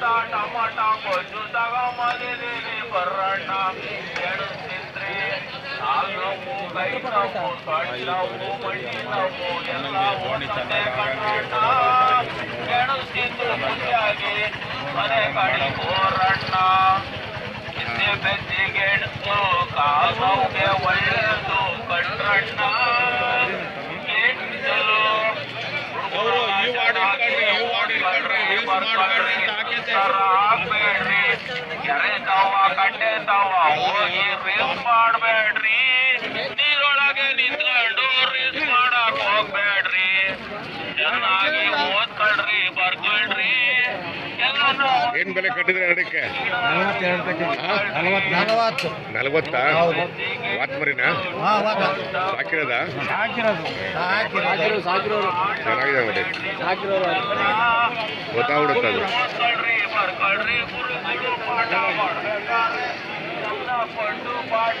ಸುತ್ತುತ್ತ tomato ಕೊಚ್ಚು ತಗೊಂಬಂದಿದ್ದೀನಿ ಬರ್ರಣ್ಣ ಕಾಲ್ ನೋವು ಕೈ ನೋವು ನೋವು ಮಂಡಿ ನೋವು ಎಲ್ಲ ಎಣಿಸ್ತಿದ್ರು ಖುಷಿಯಾಗಿ ಮನೆ ಕಡೆ ಹೋರಣ್ಣ ಹಿಂದೆ ಎಣಿಸು ಕಾಲ್ ಒಳ್ಳೆಯದು ಕಣ್ರಣ್ಣ. ಹಾಕೈತೆ. ಹಾಕ್ಬೇಡ್ರಿ ಕೆರೆ ತಾವ ಕಟ್ಟೆ ತಾವ ಹೋಗಿ ರೀಲ್ಸ್ ಮಾಡ್ಬೇಡ್ರಿ ಏನ್ ಬೆಲೆ ಕಟ್ಟಿದ್ರೆ ಕಟ್ಟಿ ನಲವತ್ತು. ವಾತ್ ಮರಿನಾ ಸಾಕಿರೋದ? ಹಾಕಿರೋದು ಹಾಕಿರೋದು ಸಾಕಿರೋರು. ಚೆನ್ನಾಗಿದೆ ನೋಡಿ. ಗೊತ್ತಾಗ್ಬಿಡುತ್ತೆ ಅದು. ಪಟ್ಟು ಪಾಠ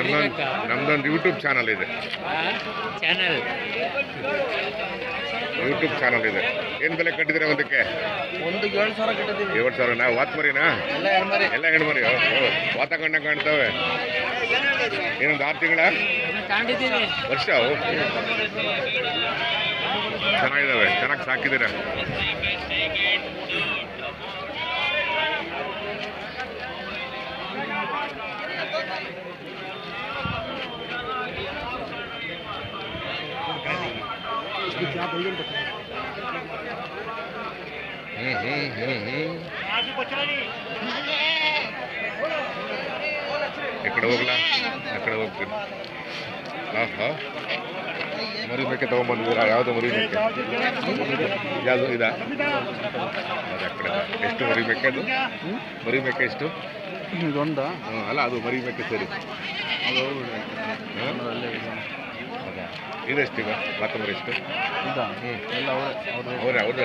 ನಮ್ದೊಂದು ನಮ್ದೊಂದು ಯೂಟ್ಯೂಬ್ ಚಾನಲ್ ಇದೆ. ಚಾನಲ್ ಯೂಟ್ಯೂಬ್ ಚಾನಲ್ ಇದೆ. ಏನ್ ಬೆಲೆ ಕಟ್ಟಿದ್ರೆ ಒಂದಕ್ಕೆ? ಒಂದು ಏಳು ಸಾವಿರ ಕಟ್ಟಿದ್ದೀವಿ. ಏಳು ಸಾವಿರನಾ ವಾತ್ ಮರಿನಾ? ಎಲ್ಲ ಹೆಣ್ಮರಿ ಎಲ್ಲ ಹೆಣ್ಮರಿ ವಾತ ಕಣ್ಣ ಕಾಣ್ತವೆ. ಏನೊಂದು ಆರು ತಿಂಗಳ? ವರ್ಷ ಅವು ಚೆನ್ನಾಗಿದ್ದಾವೆ ಚೆನ್ನಾಗಿ ಸಾಕಿದ್ದೀರ? ಹೇ ಹ್ಮ್ ಹ್ಮ್ ಈ ಕಡೆ ಹೋಗ್ಲಾ? ಆ ಕಡೆ ಹೋಗ್ತೀನಿ ಆಹಾ. ಮರಿ ಮೇಕೆ ತಗೊಂಬಂದಿದ್ದೀರಾ? ಯಾವುದು ಮರಿ ಮೇಕೆ? ಯಾವುದು ಇದ? ಅದು ಆ ಕಡೆ ಎಷ್ಟು ಮರಿ ಮೇಕೆ ಅದು? ಮರಿ ಮೇಕೆ ಎಷ್ಟು? ಇದೊಂದ? ಹ್ಞೂ ಅಲ್ಲ ಅದು ಮರಿ ಮೇಕೆ ಸರಿ. ಹಾಂ? ಇದೆಷ್ಟಿಗ ಮಾತು ಮರಿ ಎಷ್ಟು? ಇದ? ಹ್ಞೂ ಎಲ್ಲ ಅವರೇ ಹೌದಾ ಹೌದಾ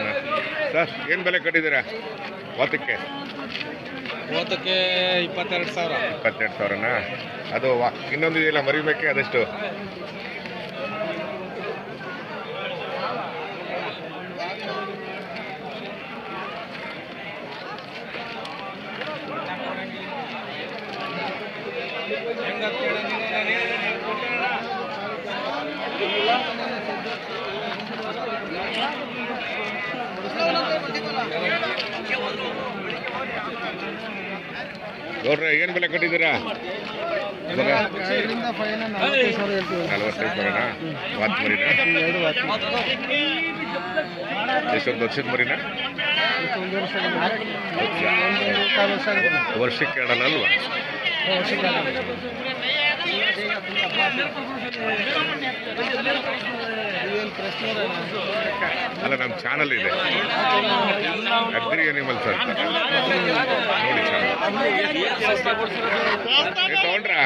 ಸರ್ ಏನು ಬೆಲೆ ಕಟ್ಟಿದ್ದೀರಾ? ಒತ್ತಕ್ಕೆ ಮೂವತ್ತಕ್ಕೆ ಇಪ್ಪತ್ತೆರಡು ಸಾವಿರ. ಇಪ್ಪತ್ತೆರಡು ಸಾವಿರನಾ? ಅದು ವಾ ಇನ್ನೊಂದು ಇದೆಯಲ್ಲ ಮರಿಬೇಕೆ ಅದೆಷ್ಟು? ನೋಡ್ರಿ ಏನು ಬೆಲೆ ಕೊಟ್ಟಿದ್ದೀರಾ? ಮರಿನಾ? ವರ್ಷಕ್ಕೆ ಆಡಲ್ಲ ಅಲ್ವಾ? ಅಲ್ಲ ನಮ್ಮ ಚಾನಲ್ ಇದೆ. ಅಗ್ರಿ ಅನಿಮಲ್ಸ್ ಅಂತ ತಗೊಂಡ್ರಾ?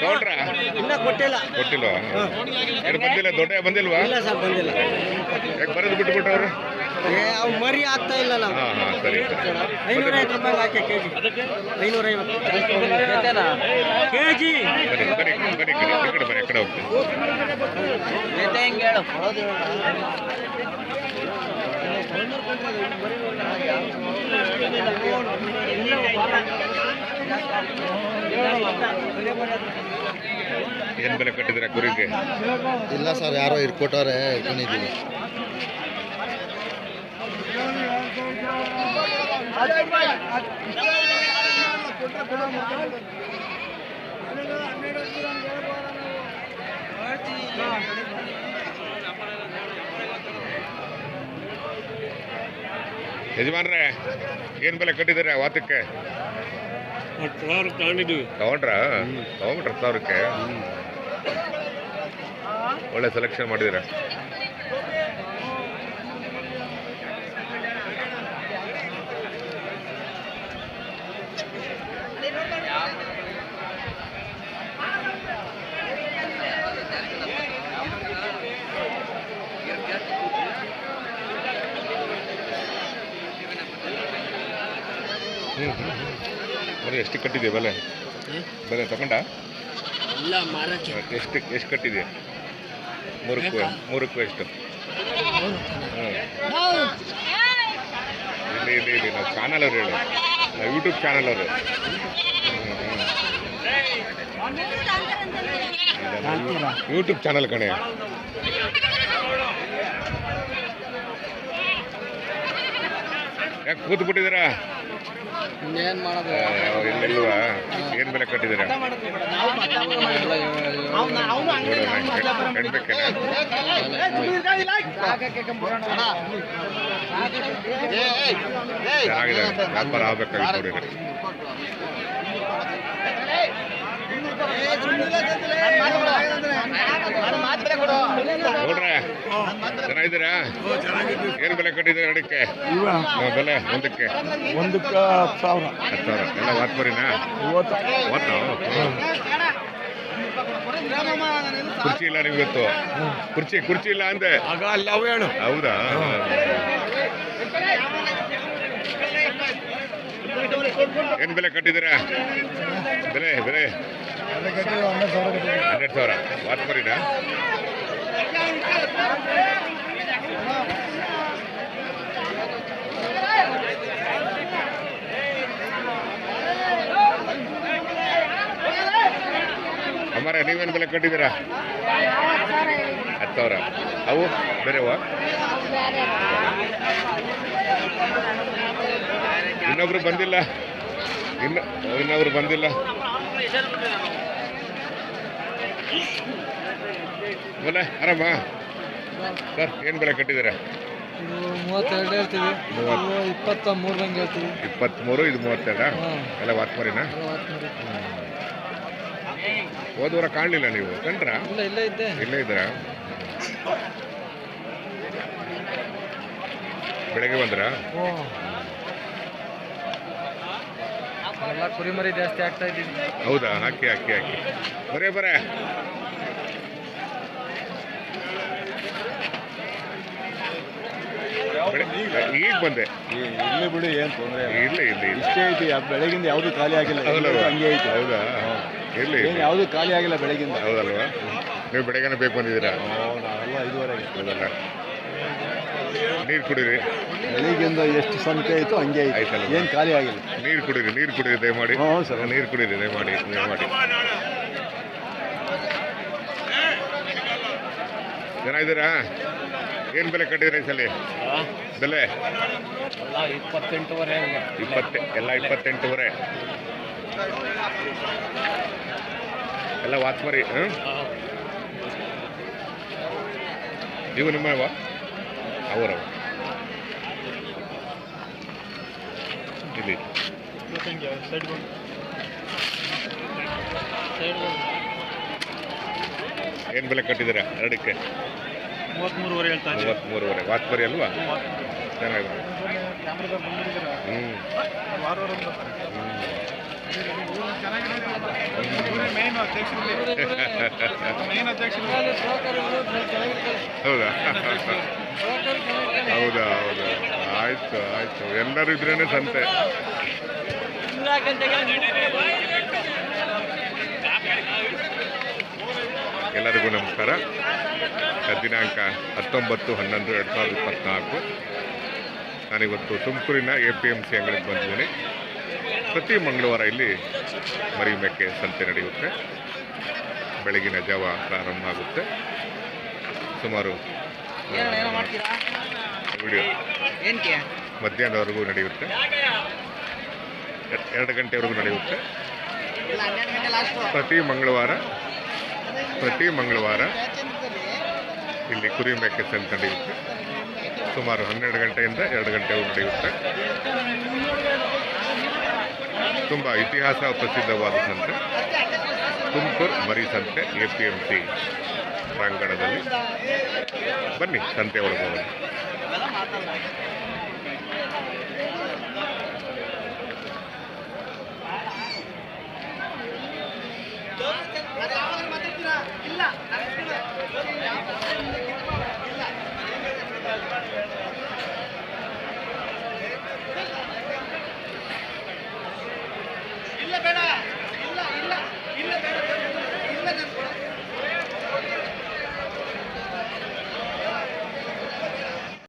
ತಗೊಂಡ್ರಾ? ಇನ್ನೂ ಕೊಟ್ಟಿಲ್ಲ. ಕೊಟ್ಟಿಲ್ವಾ? ಏನು ಬಂದಿಲ್ಲ? ದೊಡ್ಡ ಬಂದಿಲ್ವಾ? ಇಲ್ಲ ಸರ್ ಬಂದಿಲ್ಲ. ಯಾಕೆ ಬರೋದು ಅವು ಮರಿ ಆಗ್ತಾ ಇಲ್ಲ ನಾವು ಹಾಂ ಹಾಂ ಸರಿ. ಐನೂರ ಐವತ್ತು ರೂಪಾಯಿ ಹಾಕಿ ಕೆ ಜಿ. ಐನೂರ ಐವತ್ತು. K G. ಬನ್ನಿ ಬನ್ನಿ ಕಡೆ ಈ ಕಡೆ ಆ ಹೇಳು ಏನು ಬೆಲೆ ಕಟ್ಟಿದ್ದೀರಾ ಕುರಿಗೆ ಇಲ್ಲ ಸರ್ ಯಾರೋ ಇಟ್ಕೊಟ್ಟವ್ರೆ ಇಟ್ಕೊಂಡಿದ್ದೀವಿ ಯಜಮಾನ್ರೆ ಏನು ಬೆಲೆ ಕಟ್ಟಿದ್ದೀರಾ ವಾತಕ್ಕೆ? ಸಾವಿರ ತಗೊಂಡಿದ್ದೀವಿ ತಗೊಂಡ್ರಾ? ತಗೊಂಡ್ರ ಹತ್ತು ಸಾವಿರಕ್ಕೆ ಒಳ್ಳೆ ಸೆಲೆಕ್ಷನ್ ಮಾಡಿದ್ದೀರಾ? ಬರೀ ಎಷ್ಟು ಕಟ್ಟಿದೆ ಬೆಲೆ? ಬೆಲೆ ತಗೊಂಡ? ಎಷ್ಟು ಎಷ್ಟು ಕಟ್ಟಿದೆ? ಮೂರಕ್ಕೂ ಮೂರಕ್ಕೂ ಎಷ್ಟು? ಹ್ಞೂ ಇಲ್ಲಿ ಇಲ್ಲಿ ಇಲ್ಲಿ ನಾವು ಚಾನಲ್ ಅವ್ರು ಹೇಳಿ. ನಾವು ಯೂಟ್ಯೂಬ್ ಚಾನಲ್ ಅವರು. ಯೂಟ್ಯೂಬ್ ಚಾನಲ್ ಕಣೆ. ಯಾಕೆ ಕೂತ್ ಬಿಟ್ಟಿದ್ದೀರಾ ಇನ್ನೇನು ಮಾಡೋದು ಇಲ್ಲಿಲ್ವಾ ಏನು ಬೆಲೆ ಕಟ್ಟಿದ್ದೀರಾ ಚೆನ್ನಾಗಿದೆ ವ್ಯಾಪಾರ ಆಗ್ಬೇಕಾಗಿ ನೋಡಿ ಚೆನ್ನಾಗಿದ್ದೀರಾ ಏನು ಬೆಲೆ ಕಟ್ಟಿದ್ದೀರಾ ಅಡಿಕೆ? ಹಾ, ಬೆಲೆ ಒಂದಕ್ಕೆ? ಒಂದಕ್ಕೆ ಹತ್ತು ಸಾವಿರ. ಹತ್ತು ಸಾವಿರ. ಎಲ್ಲ ವಾತ್ಮರಿನಾ ಇವತ್ತು. ಕುರ್ಚಿ ಇಲ್ಲ ನಿಮ್ಗೆ ಗೊತ್ತು ಕುರ್ಚಿ ಕುರ್ಚಿ ಇಲ್ಲ ಅಂದೆ. ಹೌದಾ? ಏನ್ ಬೆಲೆ ಕಟ್ಟಿದ್ದೀರಾ? ಬೆಲೆ ಬೆಲೆ. ಹನ್ನೆರಡು ಸಾವಿರ. ವಾತ್ಮರಿನಾ ಅಮ್ಮಾರೆ, ನೀವೇನು ಬೆಲೆ ಕಟ್ಟಿದ್ದೀರಾ? ಹತ್ತು ಸಾವಿರ ಅವು ಬೇರೆವಾ ಇನ್ನೊಬ್ರು ಬಂದಿಲ್ಲ. ಇನ್ನ, ಇನ್ನೊಬ್ರು ಬಂದಿಲ್ಲ. ಬೋಲೆ ಆರಾಮ? ಸರ್ ಏನು ಬೆಲೆ ಕಟ್ಟಿದ್ದೀರಾ? ಇದು ಮೂವತ್ತೆರಡು ಹೇಳ್ತೀವಿ. ಮೂವತ್ತು. ಇದು ಇಪ್ಪತ್ತ ಹೇಳ್ತೀವಿ. ಇಪ್ಪತ್ತ್ಮೂರು ಇದು ಮೂವತ್ತೆರಡ? ಹಾಂ. ಎಲ್ಲ ವಾತ್ಮರಿನಾ. ಹೋದ ವಾರ ಕಾಣಲಿಲ್ಲ ನೀವು? ಕಂಡ್ರಾ? ಇಲ್ಲ ಇಲ್ಲೇ ಇದ್ದೆ. ಇಲ್ಲೇ ಇದ್ದೀರಾ? ಬೆಳಗ್ಗೆ ಬಂದ್ರಾ? ಓ. ಎಲ್ಲ ಕುರಿಮರಿ ಜಾಸ್ತಿ ಆಗ್ತಾ ಇದ್ದೀನಿ ಹೌದಾ? ಹಾಕಿ ಹಾಕಿ ಹಾಕಿ. ಬರೇ ಬರೇ. ಈಗ ಬಂದೆ. ಇಲ್ಲಿ ಬಿಡಿ ಏನು ತೊಂದರೆ ಇಲ್ಲ. ಇಲ್ಲಿ. ಇಷ್ಟೇ ಐತಿ ಬೆಳಗಿಂದ ಯಾವುದು ಖಾಲಿ ಆಗಿಲ್ಲ. ಹಂಗೆ ಐತಿ. ಹೌದಾ? ಏನು ಯಾವುದು ಖಾಲಿ ಆಗಿಲ್ಲ ಬೆಳಗಿಂದ? ಹೌದಲ್ವಾ? ನೀವು ಬೆಳಗ್ಗೆ ಬೇಕು ಬಂದಿದ್ದೀರಾ? ನಾವೆಲ್ಲ ಐದುವರೆಗೆ. ಹೌದಲ್ಲ. ನೀರು ಕುಡೀರಿ. ಬೆಳಿಗ್ಗೆಯಿಂದ ಎಷ್ಟು ಸಂಖ್ಯೆ ಆಯಿತು ಹಂಗೆ ಆಯ್ತಲ್ವಾ? ಏನು ಖಾಲಿ ಆಗಿಲ್ಲ. ನೀರು ಕುಡೀರಿ ನೀರು ಕುಡೀರಿ ದಯಮಾಡಿ. ಹ್ಞೂ ಸರ್. ನೀರು ಕುಡೀರಿ ದಯಮಾಡಿ ದಯಮಾಡಿ. ಜನ ಇದ್ದೀರಾ ಏನು ಬೆಲೆ ಕಟ್ಟಿದ್ರಿ ಈ ಸಲ? ಬೆಲೆ? ಇಪ್ಪತ್ತೆಂಟುವರೆ ಇಪ್ಪತ್ತೆ ಎಲ್ಲ ಇಪ್ಪತ್ತೆಂಟುವರೆ? ಎಲ್ಲ ವಾತ್ಮರಿ ಹಾಂ. ಇವು ನಿಮ್ಮವ ಅವರವ ಇಲ್ಲಿ. ಏನು ಬೆಲೆ ಕಟ್ಟಿದ್ದೀರಾ ಎರಡಕ್ಕೆ? ಮೂವತ್ತ್ಮೂರುವರೆ ಹೇಳ್ತಾ ಮೂವತ್ತ್ಮೂರುವರೆ ವಾತ್ಮರಿ ಅಲ್ವಾ? ಚೆನ್ನಾಗಿ ಹ್ಞೂ ಹೌದಾ? ಹೌದಾ ಹೌದಾ? ಆಯ್ತು ಆಯ್ತು. ಎಲ್ಲರೂ ಇದ್ರೇನೆ ಸಂತೆ. ಎಲ್ಲರಿಗೂ ನಮಸ್ಕಾರ. ದಿನಾಂಕ ಹತ್ತೊಂಬತ್ತು ಹನ್ನೊಂದು ಎರಡು ಸಾವಿರದ ಇಪ್ಪತ್ತ್ನಾಲ್ಕು ನಾನಿವತ್ತು ತುಮಕೂರಿನ ಎ ಪಿ ಎಂ ಸಿ ಅಂಗಡಿಗೆ ಬಂದಿದ್ದೀನಿ. ಪ್ರತಿ ಮಂಗಳವಾರ ಇಲ್ಲಿ ಮರಿ ಮೇಕೆ ಸಂತೆ ನಡೆಯುತ್ತೆ. ಬೆಳಗಿನ ಜಾವ ಪ್ರಾರಂಭ ಆಗುತ್ತೆ. ಸುಮಾರು ವಿಡಿಯೋ ಮಧ್ಯಾಹ್ನದವರೆಗೂ ನಡೆಯುತ್ತೆ. ಎರಡು ಗಂಟೆವರೆಗೂ ನಡೆಯುತ್ತೆ. ಪ್ರತಿ ಮಂಗಳವಾರ ಪ್ರತಿ ಮಂಗಳವಾರ ಇಲ್ಲಿ ಕುರಿ ಮೇಕೆ ನಡೆಯುತ್ತೆ. ಸುಮಾರು ಹನ್ನೆರಡು ಗಂಟೆಯಿಂದ ಎರಡು ಗಂಟೆವರೆಗೂ ನಡೆಯುತ್ತೆ. ತುಂಬ ಇತಿಹಾಸ ಪ್ರಸಿದ್ಧವಾದ ಸಂತೆ. ತುಮಕೂರು ಮರಿ ಸಂತೆ, ಎ ಪಿ ಎಂ ಸಿ ಪ್ರಾಂಗಣದಲ್ಲಿ. ಬನ್ನಿ, ಸಂತೆ ಒಳಗೆ